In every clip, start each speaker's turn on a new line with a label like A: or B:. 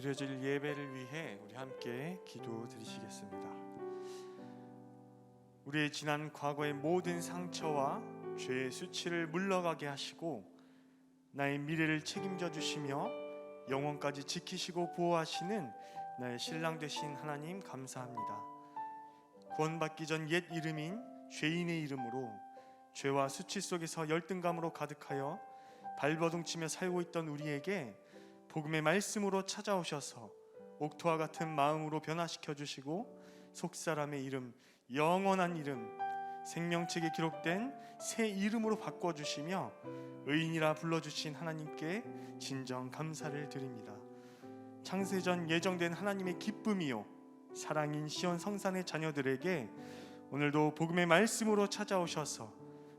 A: 드려질 예배를 위해 우리 함께 기도 드리시겠습니다. 우리의 지난 과거의 모든 상처와 죄의 수치를 물러가게 하시고 나의 미래를 책임져 주시며 영원까지 지키시고 보호하시는 나의 신랑 되신 하나님 감사합니다. 구원받기 전 옛 이름인 죄인의 이름으로 죄와 수치 속에서 열등감으로 가득하여 발버둥치며 살고 있던 우리에게 복음의 말씀으로 찾아오셔서 옥토와 같은 마음으로 변화시켜 주시고 속 사람의 이름 영원한 이름 생명책에 기록된 새 이름으로 바꿔 주시며 의인이라 불러 주신 하나님께 진정 감사를 드립니다. 창세전 예정된 하나님의 기쁨이요 사랑인 시온 성산의 자녀들에게 오늘도 복음의 말씀으로 찾아오셔서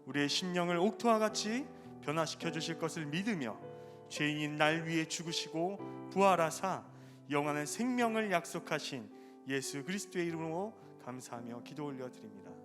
A: 우리의 심령을 옥토와 같이 변화시켜 주실 것을 믿으며 죄인인 날 위해 죽으시고 부활하사 영원한 생명을 약속하신 예수 그리스도의 이름으로 감사하며 기도 올려드립니다.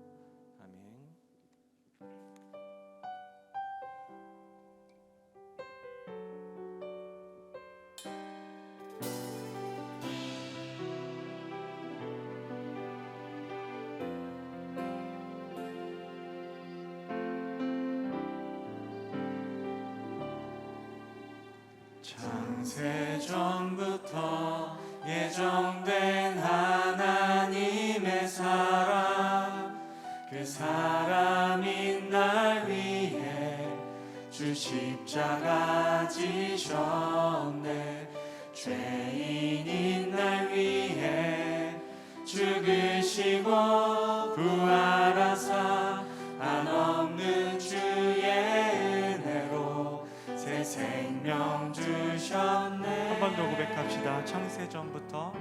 A: 창세전부터 예정된 하나님의 사랑 그 사람인 날 위해 주 십자가 지셨네. 죄인인 날 위해 죽으시고 고백합시다. 창세 전부터.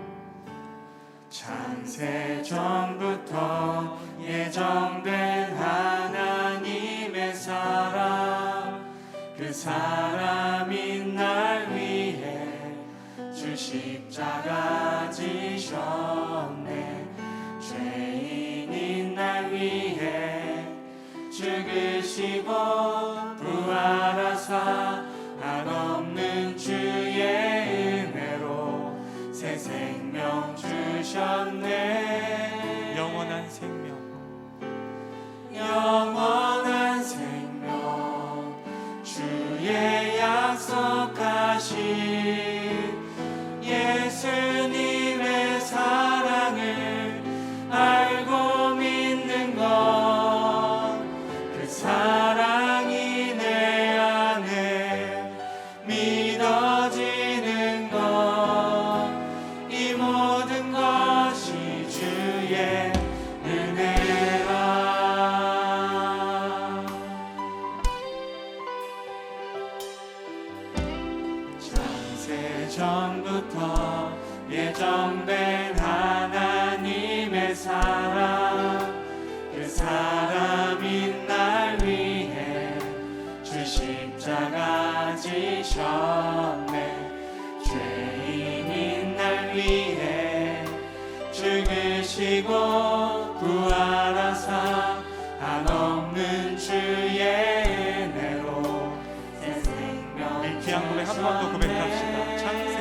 A: 창세 전부터 예정된 하나님의 사랑 그 사람인 날 위해 주 십자가 지셨네. 죄인인 날 위해 죽으시고 부활하사 주 고백 한번 더 고백합시다. 창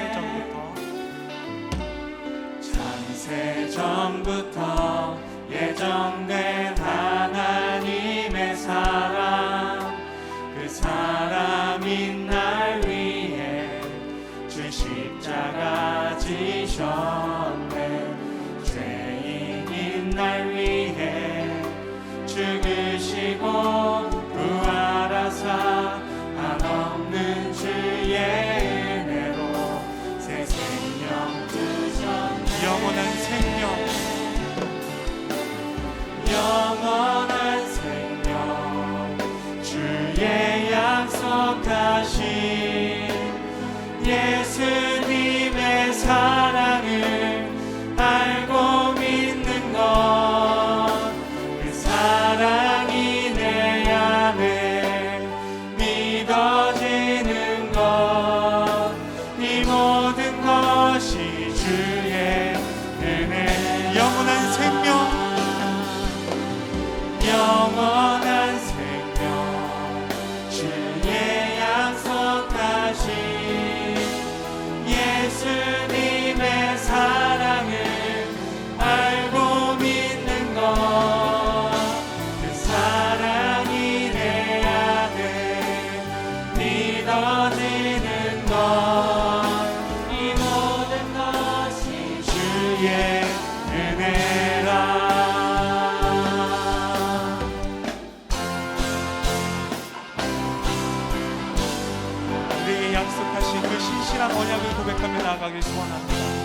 A: 나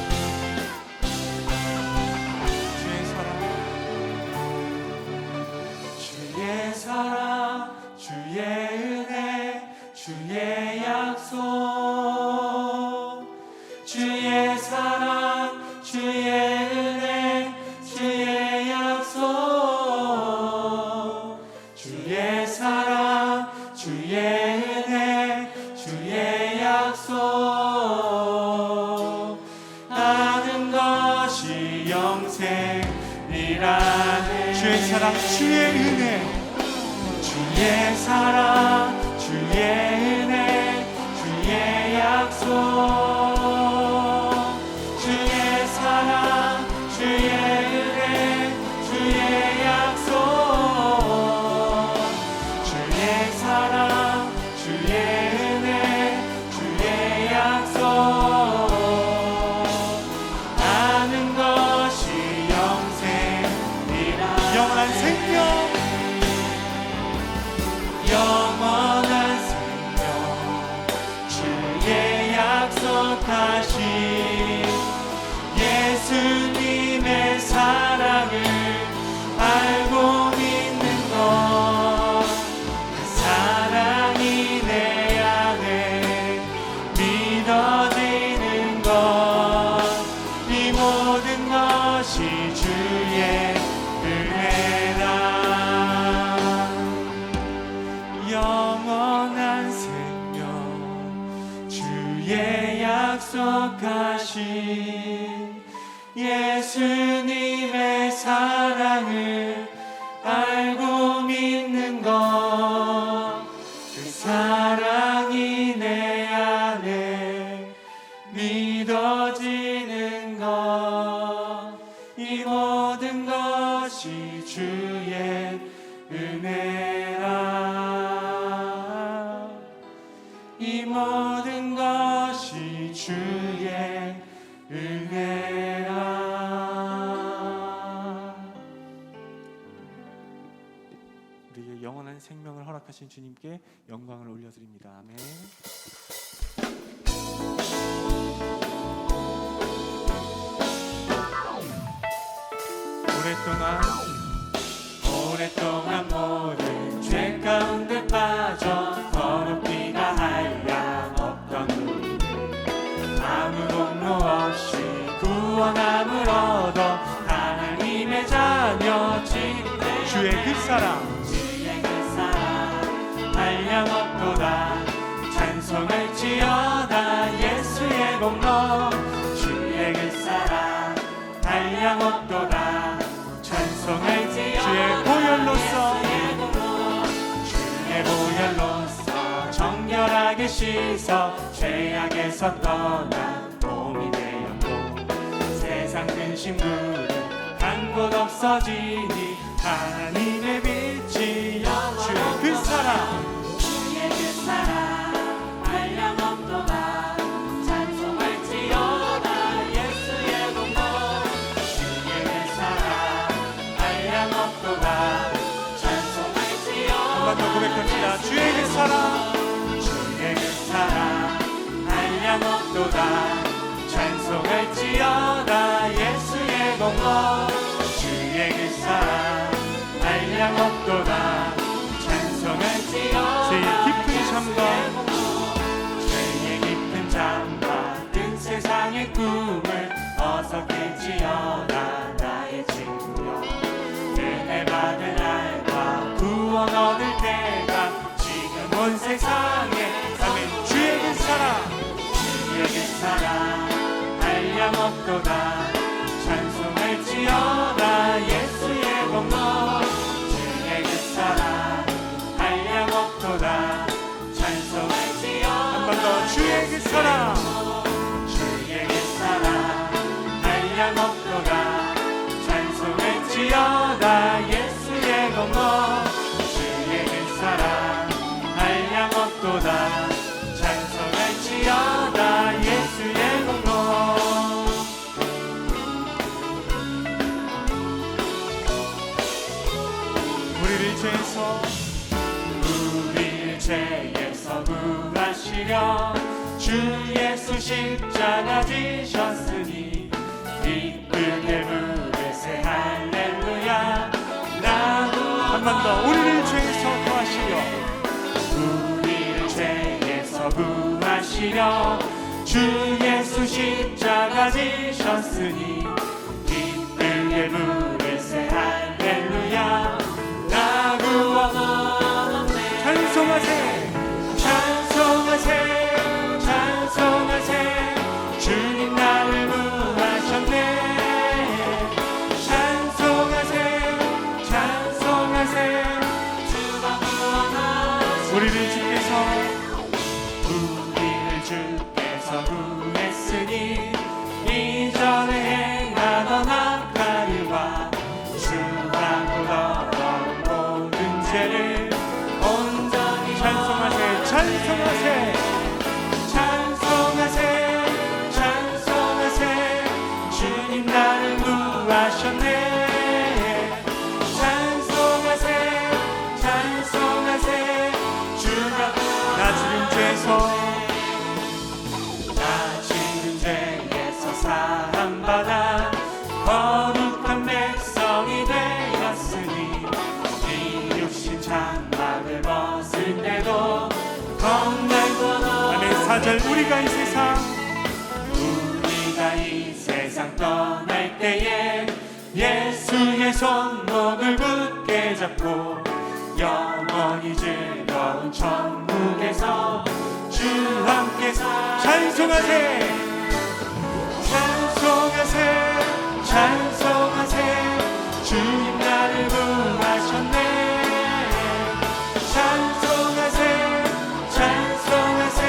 A: 주 예수님의 사 다. 아멘. 오랫동안 오랫동안 모든 죄 가운데 빠져 더럽기가 한량 없던 우리를 아무 공로 없이 구원함을 얻어 하나님의 자녀 지 주의 그 사랑. 주의 그 사랑. 한량 없도다 찬송할 지어다 예수의 공로. 주의 그 사랑 한량 없도다. 찬송할지어다 주의 보혈로서. 주의 보혈로서 정결하게 씻어 죄악에서 떠난 몸이 되었고 세상 근심 구름 간곳 없어지니 하나님의 빛이 주의 그 사랑.
B: 주의 그 사랑
A: 사랑 주의 그 사랑 한량 없도다. 찬송할지어다 예수의 공로. 주의 그 사랑 한량 없도다. 찬송할지어다 제일 깊은 잠과 죄의 깊은 잠과 뜬 세상의 꿈을 어서 깨지어다 나의 친구여 은혜 받을 날과 구원 온 세상에 아멘 주의 그 사랑. 주의 그 사랑 찬송할지어다 지려 주 예수 십자가 지셨으니 기쁘게 부르세 할렐루야.
B: 나한번 더. 우리를 죄에서 구하시려
A: 우리를 죄에서 구하시려 주 예수 십자가 지셨으니
B: 죄에서
A: 나 지금 죄에서 사함받아 거룩한 백성이 되었으니 이 육신 장막을 벗을 때도 건강과
B: 아멘 사절. 우리가 이 세상
A: 우리가 이 세상 떠날 때에 예수의 손목을 굳게 잡고 영원히 즐거운 천국에서
B: 찬송하세.
A: 찬송하세. 찬송하세. 주님 나를 구하셨네. 찬송하세. 찬송하세.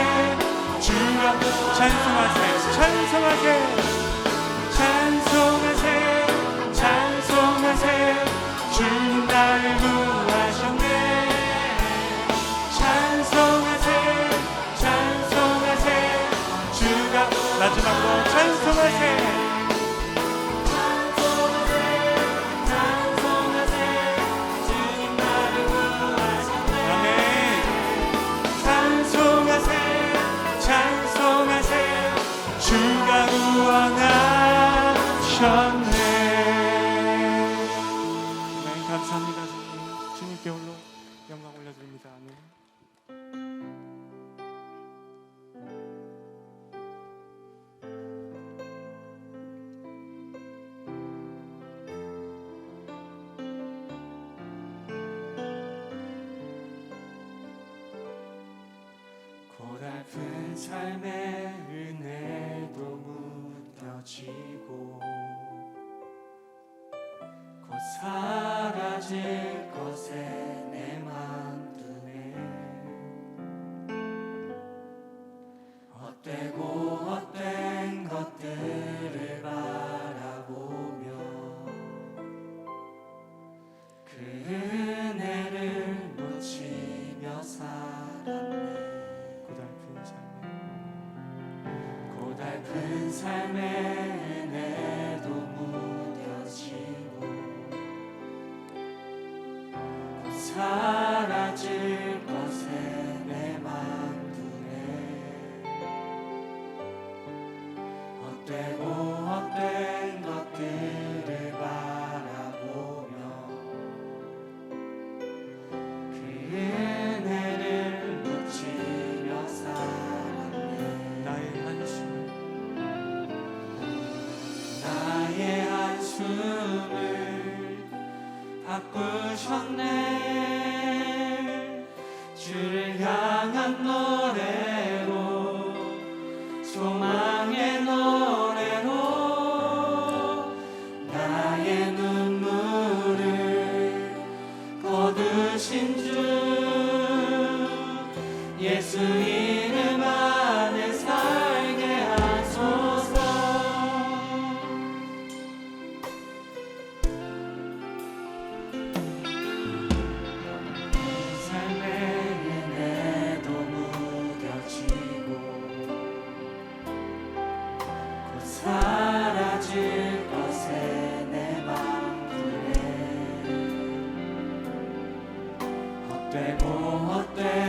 B: 찬송하세 찬송하세.
A: 찬송하세 무뎌 사라질 소 헛되고 헛된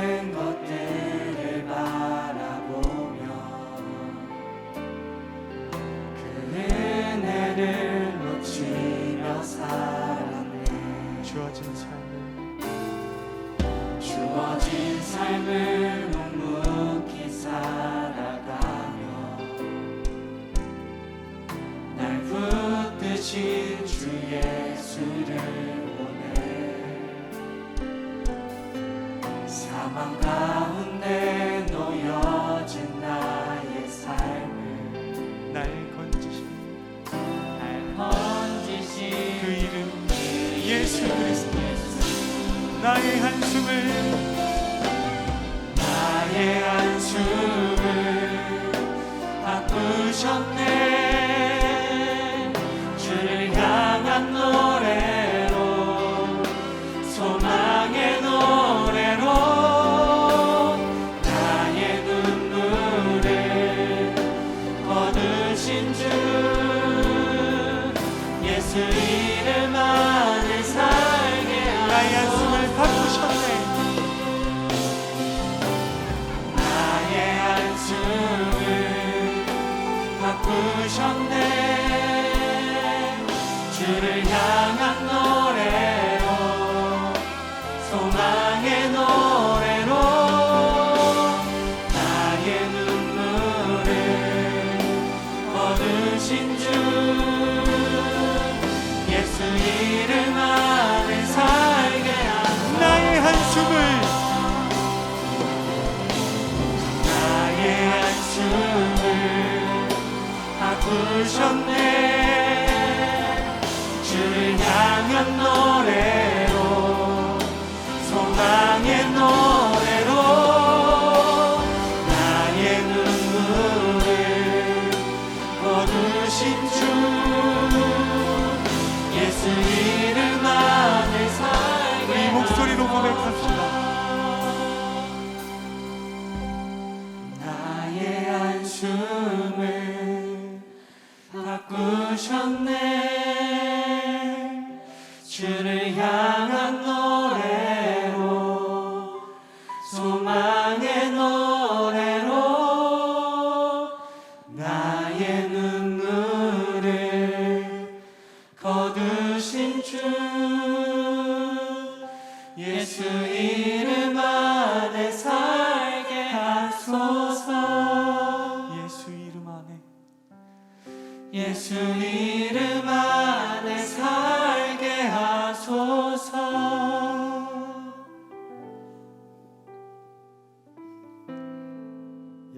A: 바꾸셨네. 주를 향한 노래로 소망의 노래로 나의 눈물을 거두신 주 예수 이름 안에 살게
B: 우리 목소리로 고백합시다
A: 바꾸셨네. 주를 향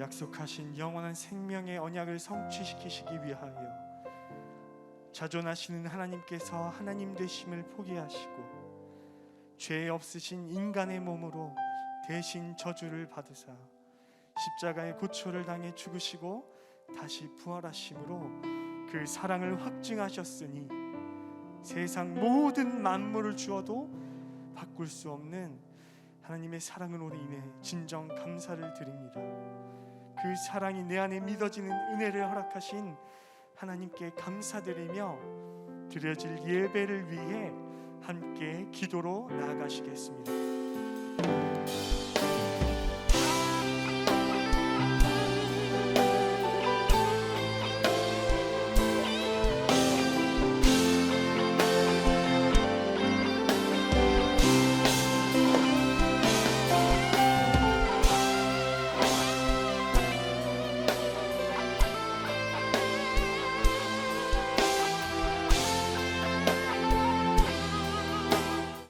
B: 약속하신 영원한 생명의 언약을 성취시키시기 위하여 자존하시는 하나님께서 하나님 되심을 포기하시고 죄 없으신 인간의 몸으로 대신 저주를 받으사 십자가의 고초를 당해 죽으시고 다시 부활하심으로 그 사랑을 확증하셨으니 세상 모든 만물을 주어도 바꿀 수 없는 하나님의 사랑으로 인해 진정 감사를 드립니다. 그 사랑이 내 안에 믿어지는 은혜를 허락하신 하나님께 감사드리며 드려질 예배를 위해 함께 기도로 나아가시겠습니다.